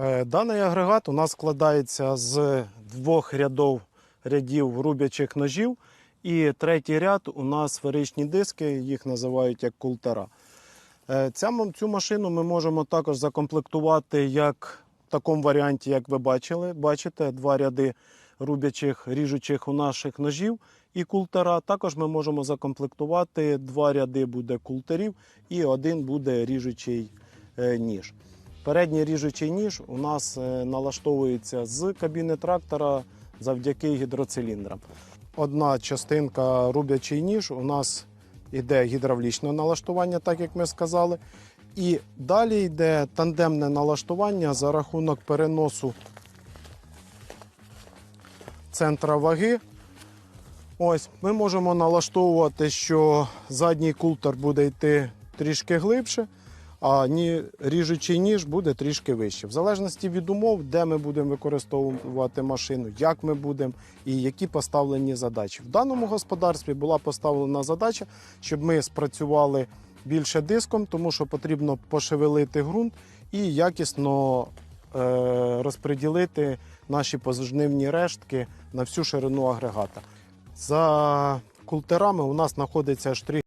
Е, Даний агрегат у нас складається з двох рядов рядів рубячих ножів. І третій ряд у нас сферичні диски, їх називають як култера. Е, цю машину ми можемо також закомплектувати як в такому варіанті, як ви бачили. Бачите, два ряди рубячих, ріжучих у наших ножів і култера. Також ми можемо закомплектувати два ряди буде култерів і один буде ріжучий е, ніж. Передній ріжучий ніж у нас е, налаштовується з кабіни трактора завдяки гідроциліндрам. Одна частинка рубячий ніж у нас йде гідравлічне налаштування, так як ми сказали. І далі йде тандемне налаштування за рахунок переносу центра ваги. Ось ми можемо налаштовувати, що задній култер буде йти трішки глибше, а ні, ріжучий ніж буде трішки вище. В залежності від умов, де ми будемо використовувати машину, як ми будемо і які поставлені задачі. В даному господарстві була поставлена задача, щоб ми спрацювали більше диском, тому що потрібно пошевелити ґрунт і якісно е, розподілити наші позажнивні рештки на всю ширину агрегата. За култерами у нас знаходиться штрих